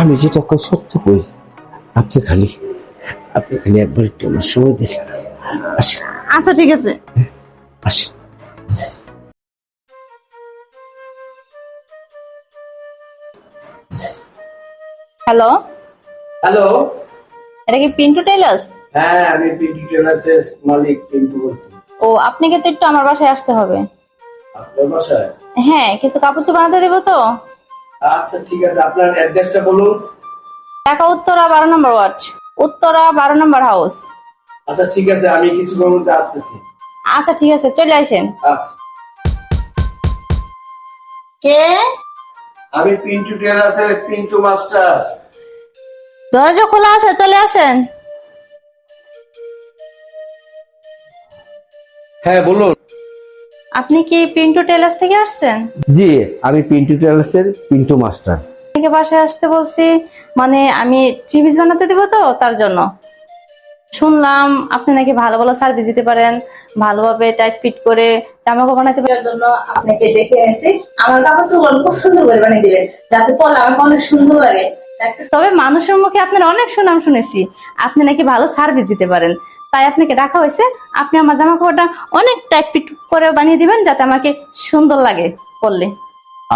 আমি যেটা কই সত্য কই আপনি খালি আপনি খালি একবার একটু আমার সময় আসেন। আচ্ছা ঠিক আছে। আসেন। হ্যালো? হ্যালো? এটা কি পিন্টু টেলার্স হ্যাঁ আমি পিন্টু টেলার্সের মালিক পিন্টু বলছি। ও আপনাকে তো একটু আমার বাসায় আসতে হবে। আপনার বাসায়? হ্যাঁ কিছু কাপড় চোপড় বানাতে দেবো তো? আচ্ছা ঠিক আছে আপনার অ্যাড্রেসটা বলুন। ঢাকা উত্তরা বারো নম্বর ওয়ার্ড উত্তরা বারো নম্বর হাউস আচ্ছা ঠিক আছে আমি কিছু মধ্যে আসতেছি। আচ্ছা ঠিক আছে চলে আসেন। আচ্ছা। কে? আমি পিন্টু টেলার্সের পিন্টু মাস্টার। দরজা খোলা আছে চলে আসেন। হ্যাঁ বলুন। আপনি কি পিন্টু টেলার্স থেকে আসছেন? জি আমি পিন্টু টেলার্স এর পিন্টু মাস্টার থেকে বাসায় আসতে বলছি মানে আমি চিবিস বানাতে দিব তো তার জন্য। শুনলাম আপনি নাকি ভালো ভালো সার্ভিস দিতে পারেন ভালোভাবে টাইট ফিট করে জামা কাপড় বানাতে পারার জন্য আপনাকে ডেকে এনেছি। আমার কাপড় চোপড় খুব সুন্দর করে বানিয়ে দিবেন। যাতে পরলে আমাকে অনেক সুন্দর লাগে। তবে মানুষের মুখে আপনার অনেক সুনাম শুনেছি। আপনি নাকি ভালো সার্ভিস দিতে পারেন। তাই আপনাকে ডাকা হয়েছে। আপনি আমার জামা কাপড়টা অনেক টাইট করে বানিয়ে দিবেন যাতে আমাকে সুন্দর লাগে পরলে।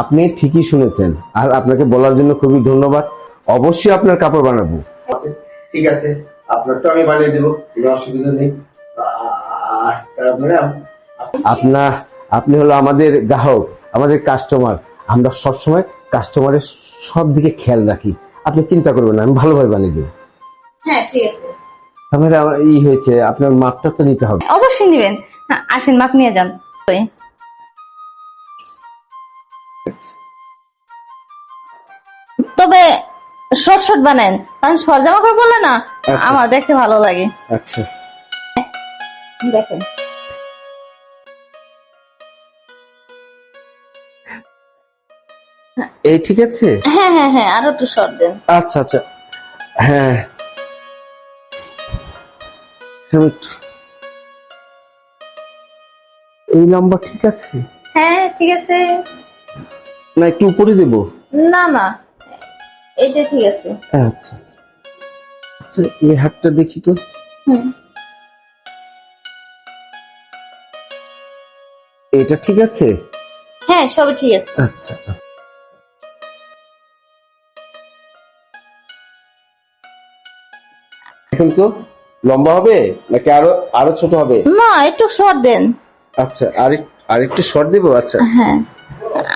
আপনি ঠিকই শুনেছেন আর আপনাকে বলার জন্য খুবই ধন্যবাদ। অবশ্যই আপনার কাপড় বানাবো। ঠিক আছে। আপনারটা আমি বানিয়ে দেবো কোনো অসুবিধা নেই। আপনার আপনি হলো আমাদের গ্রাহক আমাদের কাস্টমার আমরা সবসময় কাস্টমারের সব দিকে খেয়াল রাখি। আপনি চিন্তা করবেন না আমি ভালোভাবে বানিয়ে দেবো। হ্যাঁ ঠিক আছে। আমার ই হয়েছে আপনার মাপটা তো নিতে হবে। অবশ্যই নিবেন। আসেন মাপ নিয়ে যান। তবে শর্ট শর্ট বানান কারণ শর্ট জামা বললে না আচ্ছা। আমার দেখতে ভালো লাগে। আচ্ছা। দেখেন। এই ঠিক আছে? হ্যাঁ হ্যাঁ হ্যাঁ আরও একটু শর্ট দেন। আচ্ছা আচ্ছা। হ্যাঁ। এই লম্বা ঠিক আছে? হ্যাঁ ঠিক আছে। না একটু উপরে দেবো? না না। এইটা ঠিক আছে। আচ্ছা আচ্ছা। আচ্ছা এই হাতটা দেখি তো। এটা ঠিক আছে? হ্যাঁ সবই ঠিক আছে। আচ্ছা। এখন তো লম্বা হবে নাকি আরও আরও ছোট হবে? না একটু শর্ট দেন। আচ্ছা আরেক আরেকটু শর্ট দেবো আচ্ছা। হ্যাঁ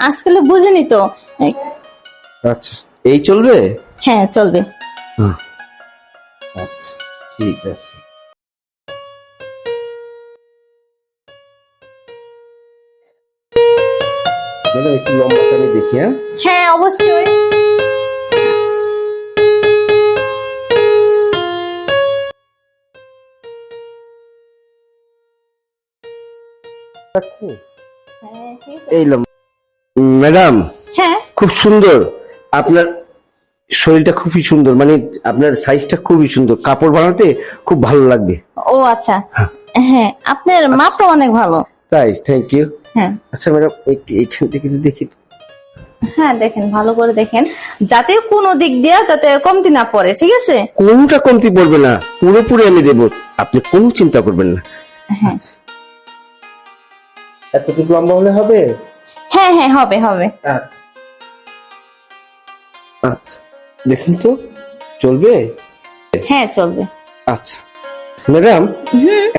আজকাল বুঝিনি তো। আচ্ছা এই চলবে? হ্যাঁ চলবে। আচ্ছা ঠিক আছে। ম্যাডাম একটু লম্বাটা আমি দেখি হ্যাঁ? হ্যাঁ অবশ্যই। এই ম্যাডাম হ্যাঁ। খুব সুন্দর। আপনার শরীরটা খুবই সুন্দর মানে আপনার সাইজটা খুবই সুন্দর। কাপড় বানাতে খুব ভালো লাগবে। ও আচ্ছা। হ্যাঁ। আপনার মাপটা অনেক ভালো। তাই থ্যাংক ইউ হ্যাঁ। আচ্ছা ম্যাডাম এইখান থেকে দেখি। হ্যাঁ দেখেন ভালো করে দেখেন। যাতে কোনো দিক দিয়ে যাতে কমতি না পড়ে ঠিক আছে? কোনটা কমতি পড়বে না পুরোপুরি আমি দেবো। আপনি কোনো চিন্তা করবেন না। হ্যাঁ। এতটুকু লম্বা হলে হবে? হ্যাঁ হ্যাঁ হবে হবে। আচ্ছা। আচ্ছা। দেখুন তো চলবে? হ্যাঁ চলবে। আচ্ছা। ম্যাডাম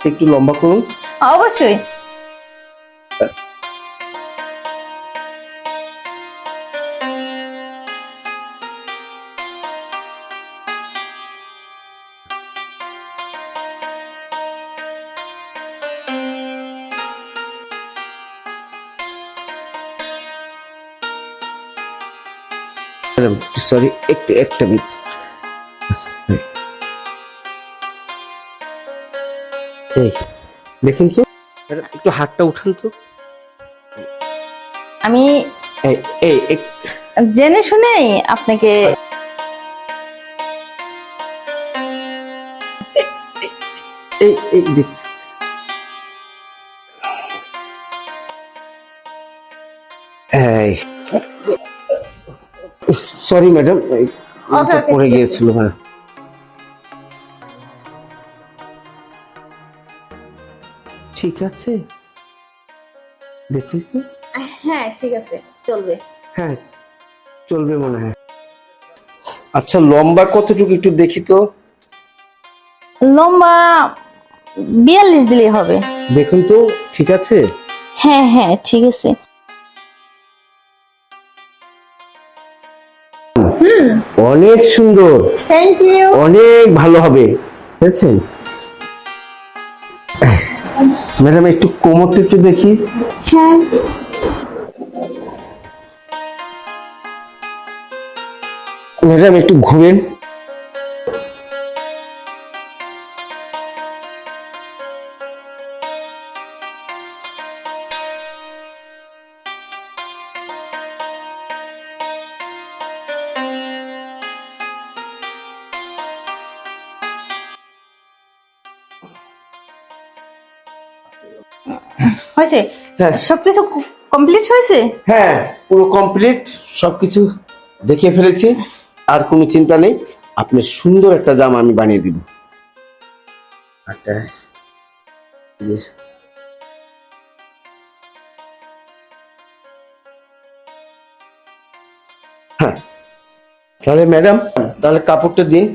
একটু লম্বা করুন। অবশ্যই। সরি একটু একটা মিনিট। এই দেখুন তো। একটু হাতটা উঠান তো। আমি এই এই জেনে শুনেই আপনাকে এই এই দেখছি। সরি ম্যাডাম পড়ে গিয়েছিল হ্যাঁ। ঠিক আছে? দেখুন তো। হ্যাঁ ঠিক আছে। চলবে। হ্যাঁ চলবে মনে হয়। আচ্ছা লম্বা কতটুকু একটু দেখি তো। লম্বা বিয়াল্লিশ দিলেই হবে। দেখুন তো ঠিক আছে? হ্যাঁ হ্যাঁ ঠিক আছে। অনেক সুন্দর। থ্যাংক ইউ অনেক ভালো হবে। বুঝছেন ম্যাডাম একটু কোমরটা একটু দেখি। হ্যাঁ। ম্যাডাম একটু ঘুরেন। হয়েছে? হ্যাঁ। সবকিছু কমপ্লিট হয়েছে? হ্যাঁ পুরো কমপ্লিট সবকিছু দেখিয়ে ফেলেছি। আর কোনো চিন্তা নেই আপনি সুন্দর একটা জামা আমি বানিয়ে দিব। একটা হ্যাঁ। তাহলে ম্যাডাম তাহলে কাপড়টা দিন।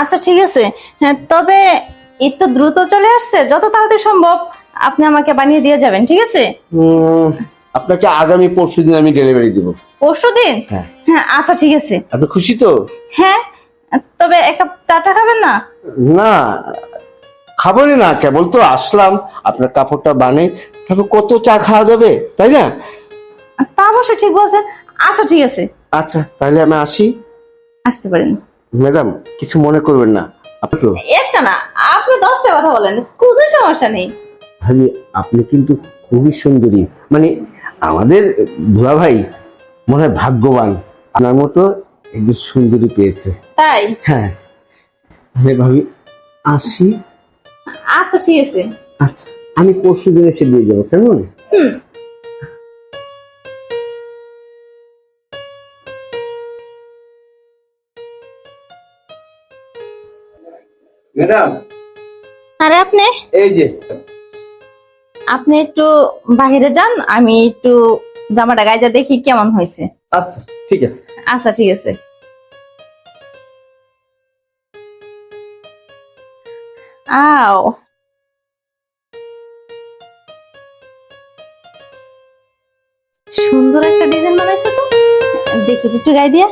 আচ্ছা ঠিক আছে। হ্যাঁ তবে একটু দ্রুত চলে আসছে যত তাড়াতাড়ি সম্ভব। আপনি আমাকে বানিয়ে দিয়ে যাবেন ঠিক আছে? আপনাকে আগামী পরশু দিন আমি ডেলিভারি দিব। পরশু দিন? হ্যাঁ। হ্যাঁ আচ্ছা ঠিক আছে। আপনি খুশি তো? হ্যাঁ তবে এক কাপ চাটা খাবেন না? না খাবারই না কেবল তো আসলাম আপনার কাপড়টা বানে তারপর কত চা খাওয়া যাবে তাই না? তা অবশ্য ঠিক বলছেন আচ্ছা ঠিক আছে। আচ্ছা তাহলে আমি আসি। আসতে পারেন। ম্যাডাম কিছু মনে করবেন না। আপনি একটা না আপনি দশটা কথা বলেন কোনো সমস্যা নেই। ভাবি আপনি কিন্তু খুবই সুন্দরী। মানে আমাদের ভুয়া ভাই মনে হয় ভাগ্যবান। আপনার মতো একজন সুন্দরী পেয়েছে। তাই? হ্যাঁ। তাহলে ভাবি আসি। আচ্ছা ঠিক আছে। আচ্ছা আমি পরশু দিন এসে দিয়ে যাব কেমন? হুম। ম্যাডাম। আরে আপনি? এই যে। আপনি একটু বাহিরে যান আমি একটু জামাটা গাইজা দেখি কেমন হয়েছে। আচ্ছা ঠিক আছে। আচ্ছা ঠিক আছে। আও। সুন্দর একটা ডিজাইন বানাইছে তো। দেখি একটু গাই দিয়া।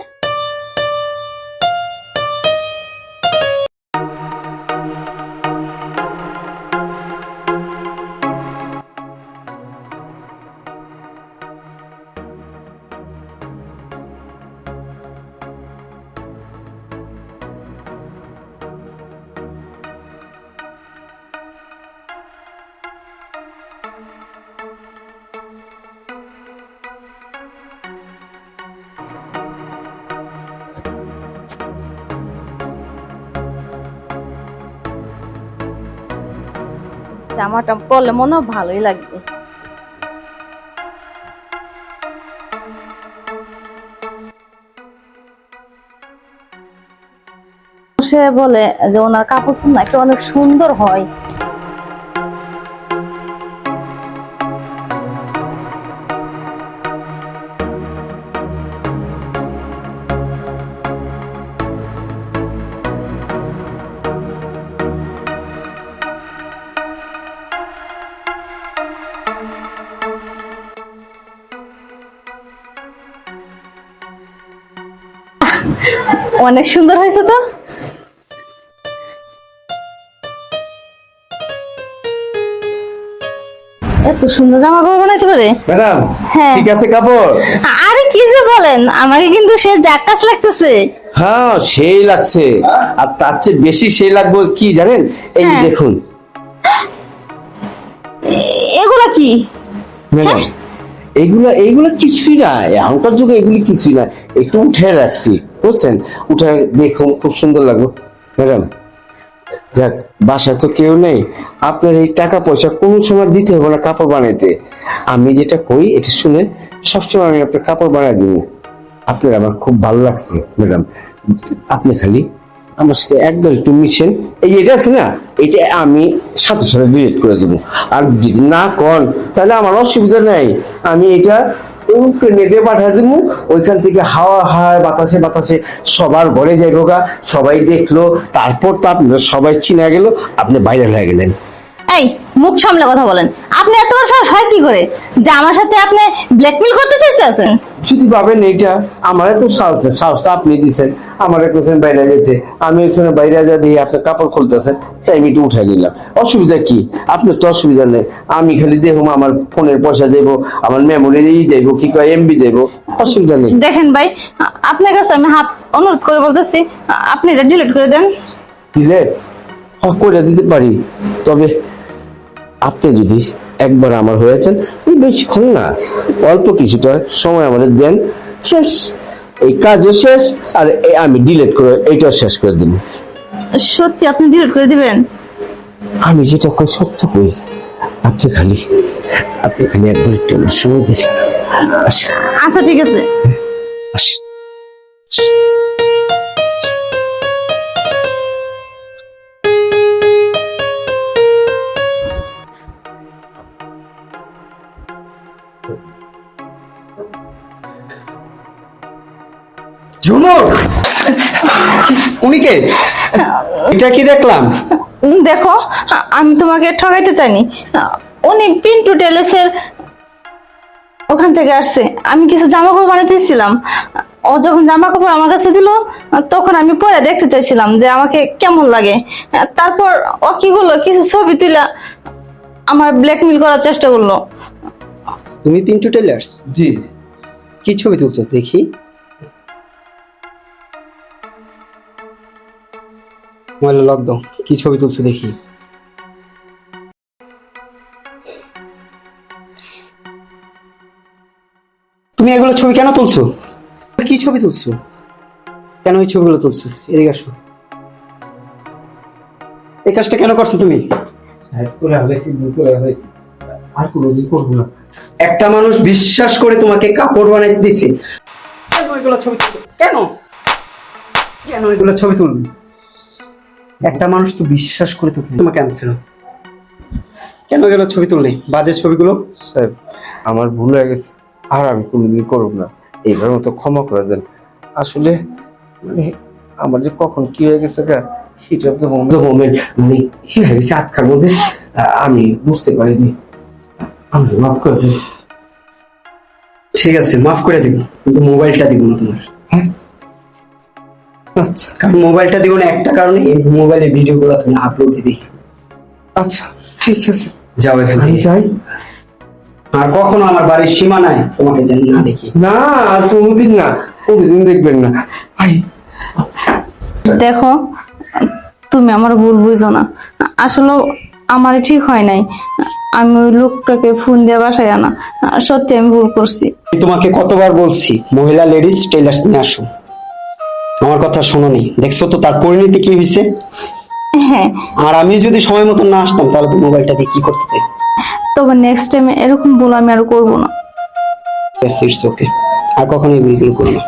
জামাটা পরলে মনে ভালোই লাগবে। সে বলে যে ওনার কাপড় নাকি অনেক সুন্দর হয়। অনেক সুন্দর হয়েছে তো? এত সুন্দর জামা কাপড় বানাইতে পারে? ম্যাডাম হ্যাঁ। ঠিক আছে কাপড়? আরে কি যে বলেন আমাকে কিন্তু সে জাক্কাস লাগতেছে। হ্যাঁ সেই লাগছে। আর তার চেয়ে বেশি সেই লাগবে কি জানেন? এই হ্যাঁ। দেখুন। এগুলা কি? ম্যাডাম এইগুলা এইগুলা কিছুই না এখনকার যুগে এগুলি কিছুই না একটু উঠে রাখছি, বুঝছেন? উঠে দেখুন, খুব সুন্দর লাগল। ম্যাডাম, যাক, বাসায় তো কেউ নেই। আপনার এই টাকা পয়সা কোনো সময় দিতে হবে না কাপড় বানাইতে। আমি যেটা কই, এটা শুনে সবসময় আমি আপনার কাপড় বানাই দিব। আপনার আমার খুব ভালো লাগছে, ম্যাডাম। আপনি খালি আমার সাথে একবার একটু মিশেন। এই এটা আছে না, এটা আমি সাথে সাথে ডিলিট করে দেবো। আর যদি না কন, তাহলে আমার অসুবিধা নাই। আমি এটা নেটে পাঠিয়ে দেবো। ওইখান থেকে হাওয়া হাওয়ায় বাতাসে বাতাসে সবার ঘরে যাই সবাই দেখল, তারপর তো আপনার সবাই চিনা গেল, আপনি ভাইরাল হয়ে গেলেন। এই মুখ সামলে কথা বলেন। আপনি এত বড় সাহস হয় কি করে? যে আমার সাথে আপনি ব্ল্যাকমেল করতে চাইতেছেন যদি ভাবেন এইটা আমার তো সাহস না, সাহসটা আপনি দিচ্ছেন আমার কোথায় বাইরে যেতে আমি ওইখানে বাইরে যা দিয়ে আপনার কাপড় খুলতেছেন তাই আমি একটু উঠে নিলাম। অসুবিধা কি? আপনার তো অসুবিধা নেই। আমি খালি দেখুন আমার ফোনের পয়সা দেবো আমার মেমোরি দেবো কি কয় এমবি দেবো। অসুবিধা নেই। দেখেন ভাই আপনার কাছে আমি হাত অনুরোধ করে বলতেছি আপনি এটা ডিলিট করে দেন। দিলে হ্যাঁ করে দিতে পারি। তবে আপনি যদি একবার আমার হয়েছেন বেশিক্ষণ না অল্প কিছুটা সময় আমাদের দেন শেষ। এই কাজও শেষ আর আমি ডিলিট করে এইটাও শেষ করে দিন। সত্যি আপনি ডিলেট করে দিবেন? আমি যেটা কই সত্য কই? আপনি খালি আপনি খালি একবার একটু আমার সঙ্গে দেখেন। আচ্ছা ঠিক আছে। আসেন। উনি এটা কি দেখলাম? দেখো আমি তোমাকে ঠকাইতে চাইনি। উনি পিন্টু টেলেসের ওখান থেকে আসছে। আমি কিছু জামা কাপড় বানাতেছিলাম ও যখন জামা কাপড় আমার কাছে দিল তখন আমি পরে দেখতে চাইছিলাম যে আমাকে কেমন লাগে। তারপর ও কি করল কিছু ছবি তুলা আমার ব্ল্যাকমেল করার চেষ্টা করল। তুমি পিন্টু টেলার্স জি। কি ছবি তুলছো দেখি। মোবাইলে লক দাও কি ছবি তুলছো দেখি। তুমি এগুলো ছবি কেন তুলছো? কি ছবি তুলছো? কেন এই ছবিগুলো তুলছো? এদিকে আসো। এই কাজটা কেন করছ তুমি? একটা মানুষ বিশ্বাস করে তোমাকে কাপড় বানাই দিছে। কেন এগুলো ছবি তুলবে? কেন? কেন এগুলো ছবি তুলবে? একটা মানুষ তো বিশ্বাস করে তো তোমাকে আনছিল। কেন এগুলো ছবি তুললে? বাজে ছবিগুলো? সাহেব আমার ভুল হয়ে গেছে। আর আমি কোনোদিন করব না। এইবার মতো ক্ষমা করে দেন। আসলে মানে আমার যে কখন কি হয়ে গেছে গা hit of the moment moment মানে কি হয়ে গেছে আটকার মধ্যে? আমি বুঝতে পারিনি। আমি মাফ করে দিন। ঠিক আছে মাফ করে দিব। কিন্তু মোবাইলটা দিব না তোমার। হ্যাঁ? আচ্ছা কারণ মোবাইলটা দিব না একটা কারণে এই মোবাইলে ভিডিওগুলো তুমি আপলোড দিবি আচ্ছা ঠিক আছে। যাও এখান থেকে। যাই। আর কখনো আমার বাড়ির সীমানায় তোমাকে যেন না দেখি। না আর কোনোদিন না কোনোদিন দেখবেন না। দেখো তুমি আমার ভুল বুঝো না। আসলে আমার ঠিক হয় নাই। আমি ওই লোকটাকে ফোন দিয়ে বাসায় আনা। সত্যি আমি ভুল করছি। তোমাকে কতবার বলছি মহিলা লেডিস টেলার্স নিয়ে আসো। আমার কথা শুনোনি। দেখছ তো তার পরিণতি কি হয়েছে হ্যাঁ। আর আমি যদি সময় মতো না আসতাম তাহলে তো মোবাইলটা দিয়ে কি করতে? তবে নেক্সট টাইম এরকম ভুল আমি আর করব না। ইটস ওকে আর কখনোই ভুল করব না।